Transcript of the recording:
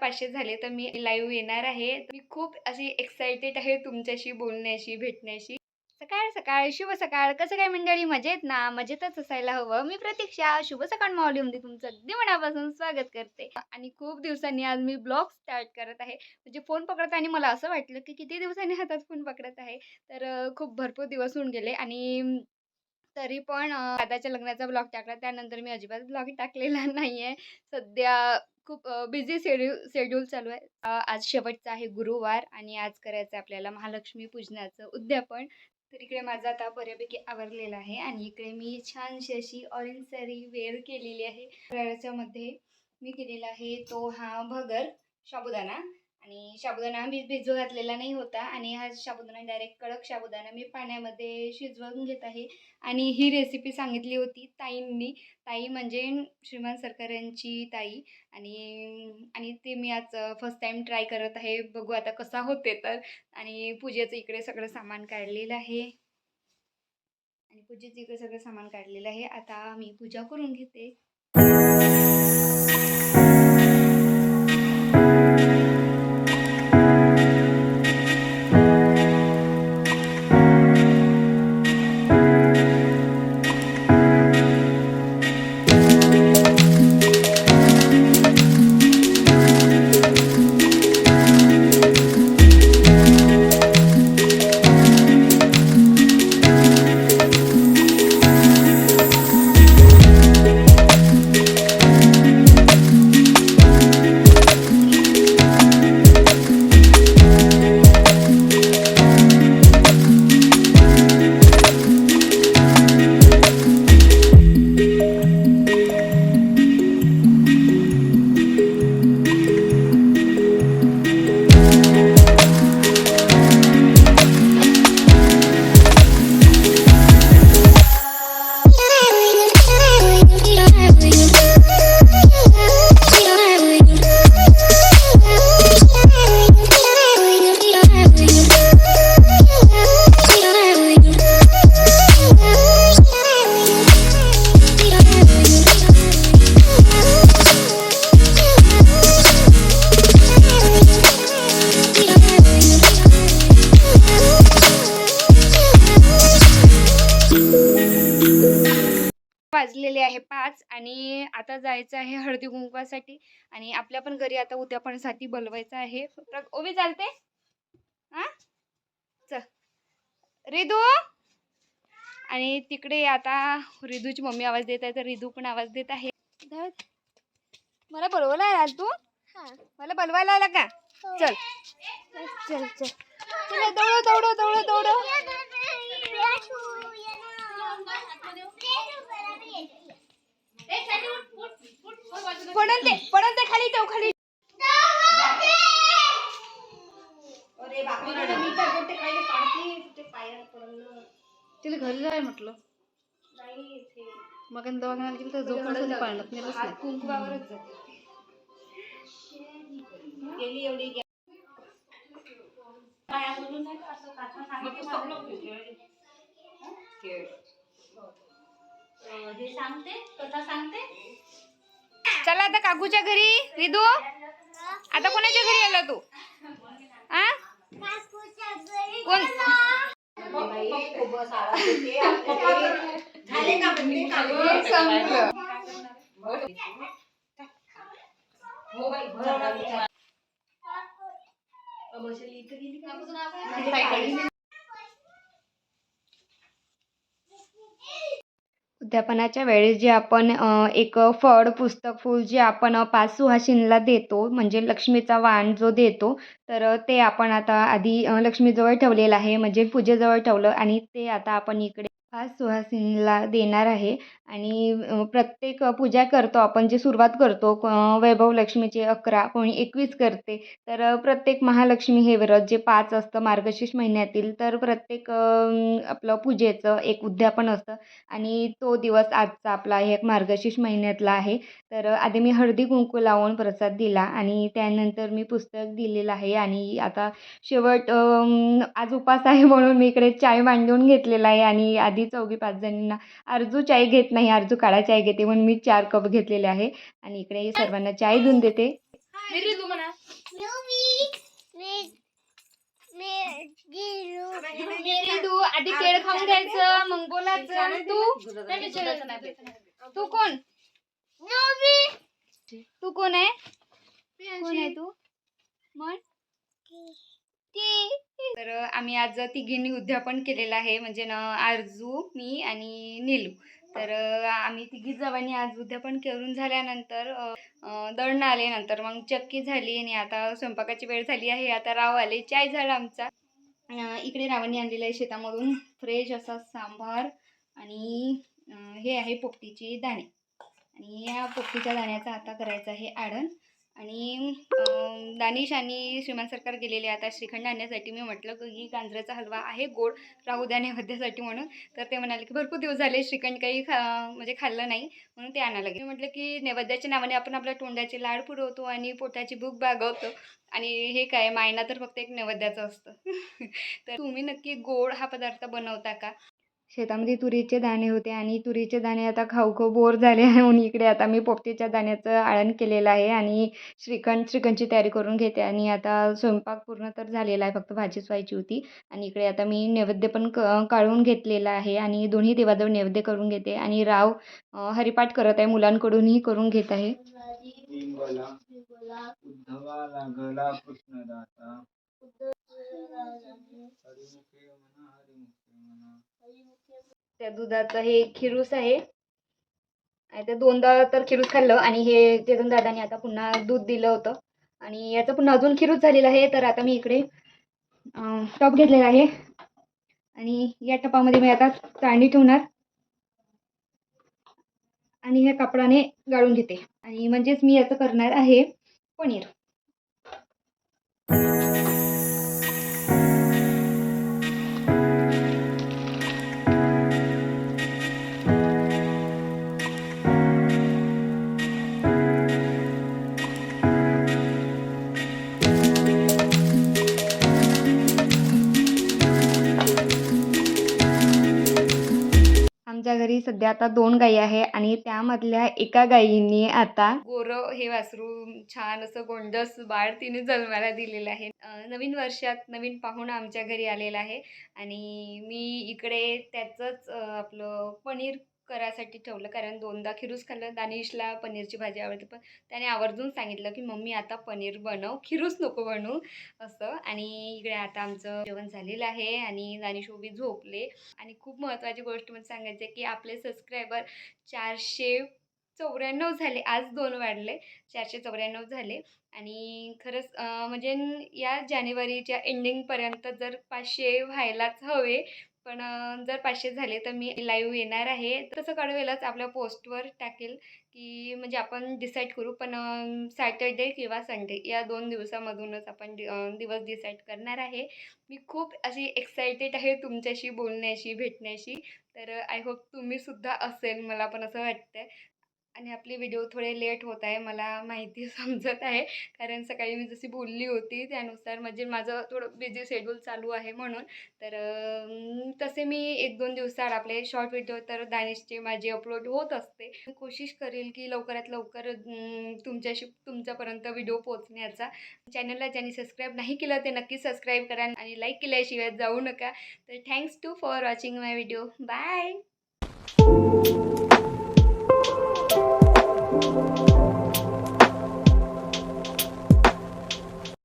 पाचशे झाले तर मी लाईव्ह येणार आहे. मी खूप अशी एक्सायटेड आहे तुमच्याशी बोलण्याशी भेटण्याशी. सकाळ सकाळ शुभ सकाळ. कसं काय मंडळी? मजेत ना? मजेतच असायला हवं. मी प्रतीक्षा. शुभ सकाळ माऊलीमध्ये तुमचं. अगदी मनापासून स्वागत करते. आणि खूप दिवसांनी आज मी ब्लॉग स्टार्ट करत आहे. म्हणजे फोन पकडताना मला असं वाटलं की किती दिवसांनी हातात फोन पकडत आहे. तर खूप भरपूर दिवस होऊन गेले आणि तरी पण दादाच्या लग्नाचा ब्लॉग टाकला. त्यानंतर मी अजिबात ब्लॉग टाकलेला नाही आहे सध्या खूप बिझी शेड्यूल शेड्यूल चालू आहे. आज शेवटचा आहे गुरुवार आणि आज करायचं आहे आपल्याला महालक्ष्मी पूजनाचं उद्यापन. तर इकडे माझं आता बऱ्यापैकी आवरलेला आहे आणि इकडे मी छानशी अशी ऑरेंज साडी वेअर केलेली आहे. मध्ये मी केलेला आहे तो हा भगर शाबुदाना. आणि साबुदाणा मी भिजू घातलेला नाही होता आणि हा साबुदाणा डायरेक्ट कडक साबुदाणा मी पाण्यामध्ये शिजवून घेत आहे. आणि ही रेसिपी सांगितली होती ताईंनी. ताई म्हणजे श्रीमान सरकारांची ताई. आणि आणि ते मी आज फर्स्ट टाईम ट्राय करत आहे. बघू आता कसा होते तर. आणि पूजेचं इकडे सगळं सामान काढलेलं आहे. आणि पूजेचं इकडे सगळं सामान काढलेलं आहे. आता मी पूजा करून घेते. वाजलेले आहे पाच आणि आता जायचं आहे हळदी कुंकवासाठी आणि आपल्या पण घरी आता उद्यापणासाठी बोलवायचं आहे ओवी चालते हां चल रिदू आणि तिकडे आता रिदूची मम्मी आवाज देत आहे तर रिदू पण आवाज देत आहे. मला बोलवायला आला तू मला बोलवायला आला का चल चल चल चल दौडो दौडो दौडो दौडो आणि दवाखान्यात गेलं तर झोपून नेलंच नाही कुंकवावरच जाते. गेली एवढी हे? सांगते? कथा सांगते? चला आता काकूच्या घरी. रिदू आता कोणाच्या घरी आला तू? आ? कोण? संपलं उद्यापनाच्या वेळेस जे आपण अ, एक फळ पुस्तक फूल जे आपण अ, पाच सुहासिनीला देतो म्हणजे लक्ष्मीचा वाण जो देतो तर अ, ते आपण आता आधी अ, लक्ष्मीजवळ ठेवलेलं आहे म्हणजे पूजेजवळ ठेवलं आणि ते आता आपण इकडे पाच सुहासिनीला देणार आहे. आणि प्रत्येक पूजा करतो आपण जे सुरुवात करतो क- वैभव लक्ष्मीचे अकरा कोणी एकवीस करते तर प्रत्येक महालक्ष्मी हे व्रत जे पाच असतं मार्गशीर्ष महिन्यातील तर प्रत्येक आपलं पूजेचं एक उद्यापन असतं. आणि तो दिवस आजचा आपला एक मार्गशीर्ष महिन्यातला आहे. तर आधी मी हळदी कुंकू लावून प्रसाद दिला आणि त्यानंतर मी पुस्तक दिलेलं आहे. आणि आता शेवट आज उपास आहे म्हणून मी इकडे चाय मांडून घेतलेला आहे. आणि आधी चौघी पाच जणींना अर्जू चाय घेत नाही अर्जू काळा चाय घेते म्हणून मी चार कप घेतलेले आहे. आणि इकडे सर्वांना चाय देऊन देते. आधी केळ खाऊन घ्यायचं मग बोलायचं. तू तू? कोण? तू कोण आहे? कोण आहे तू? म्हण. ती. तर आम्ही आज तिघींनी उद्यापन केलेलं आहे म्हणजे ना आरजू मी आणि नीलू. तर आम्ही तिघी जवानी आज उद्यापन करून झाल्यानंतर दळण दळणं आले नंतर मग चक्की झाली आणि आता स्वयंपाकाची वेळ झाली आहे. आता राव आले चाय झाला आमचा. इकडे रावांनी आणलेलं आहे शेतामधून फ्रेश असा सांबार आणि हे आहे पोपटीचे दाणे. आणि या पोपटीच्या दाण्याचा आता करायचं आहे आडण आणि दानिश आणि श्रीमान सरकार गेलेले आता श्रीखंड आणण्यासाठी मी म्हटलं की गांजराचा हलवा आहे गोड राहू द्या नैवेद्यासाठी म्हणून. तर ते म्हणाले की भरपूर दिवस झाले श्रीखंड काही खा म्हणजे खाल्लं नाही म्हणून ते आणायला गेले. मी म्हटलं की नैवेद्याच्या नावाने आपण आपल्या तोंडाचे लाड पुरवतो आणि पोटाची भूक भागवतो. आणि हे काय मायना तर फक्त एक नैवेद्याचं असतं. तर तुम्ही नक्की गोड हा पदार्थ बनवता का? शेतामध्ये तुरीचे दाणे होते आणि तुरीचे दाणे आता खाऊ खाऊ बोर झाले म्हणून इकडे आता मी पोपटीच्या दाण्याचं आळण केलेलं आहे आणि श्रीखंड श्रीखंडची तयारी करून घेते आणि आता स्वयंपाक पूर्ण तर झालेला आहे. फक्त भाजीच व्हायची होती आणि इकडे आता मी नैवेद्य पण क काढून घेतलेला आहे आणि दोन्ही देवाजवळ नैवेद्य करून घेते आणि राव हरिपाठ करत आहे. मुलांकडूनही करून घेत आहे. उद्धवा लागला कृष्णदाता हरिमुखे म्हणा हरिमुखे म्हणा त्या दुधाचं हे खिरूस आहे. आणि ते दोनदा तर खिरूस खाल्लं आणि हे चेतन दादाने आता पुन्हा दूध दिलं होतं. आणि याचं पुन्हा अजून खिरूस झालेलं आहे तर आता मी इकडे टप घेतलेला आहे. आणि या टपामध्ये मी आता चाळणी ठेवणार. आणि ह्या कापडाने गाळून घेते. आणि म्हणजेच मी याचं करणार आहे पनीर. सध्या आता दोन गायी आहे आणि त्यामधल्या एका गायीने आता गोरं हे वासरू छान असं गोंडस बाळ तिने जन्माला दिलेलं आहे. नवीन वर्षात नवीन पाहुणा आमच्या घरी आलेला आहे आणि मी इकडे त्याचंच आपलं पनीर करायसाठी ठेवलं. कारण दोनदा खिरूस खाल्लं दानिशला पनीरची भाजी आवडते. पण त्याने आवर्जून सांगितलं की मम्मी आता पनीर बनव खिरूस नको बनवू. असं. आणि इकडे आता आमचं जेवण झालेलं आहे आणि दानिश उभी झोपले. आणि खूप महत्त्वाची गोष्ट म्हणजे सांगायची की आपले सबस्क्रायबर चारशे चौऱ्याण्णव झाले. आज दोन वाढले. चारशे चौऱ्याण्णव झाले. आणि खरंच म्हणजे या जानेवारीच्या एंडिंगपर्यंत जर पाचशे व्हायलाच हवे पण जर पाचशे झाले तर मी लाईव्ह येणार आहे. तसं कळवेलच आपल्या पोस्टवर टाकेल की म्हणजे आपण डिसाईड करू. पण सॅटर्डे किंवा संडे या दोन दिवसामधूनच आपण डि दिवस डिसाईड करणार आहे. मी खूप अशी एक्सायटेड आहे तुमच्याशी बोलण्याशी भेटण्याशी. तर आय होप तुम्ही सुद्धा असेल मला पण असं वाटतं आणि आपले व्हिडिओ थोडे लेट होत आहे मला माहिती समजत आहे. कारण सकाळी मी जशी बोलली होती त्यानुसार म्हणजे माझं थोडं बिझी शेड्यूल चालू आहे म्हणून. तर तसे मी एक दोन दिवसाआड आपले शॉर्ट व्हिडिओ तर दानिशचे माझे अपलोड होत असते. कोशिश करेल की लवकरात लवकर तुमच्याशी तुमच्यापर्यंत व्हिडिओ पोचण्याचा चॅनलला ज्यांनी सबस्क्राईब नाही केलं ते नक्की सबस्क्राईब करा आणि लाईक केल्याशिवाय जाऊ नका. तर thanks to for watching my video bye Música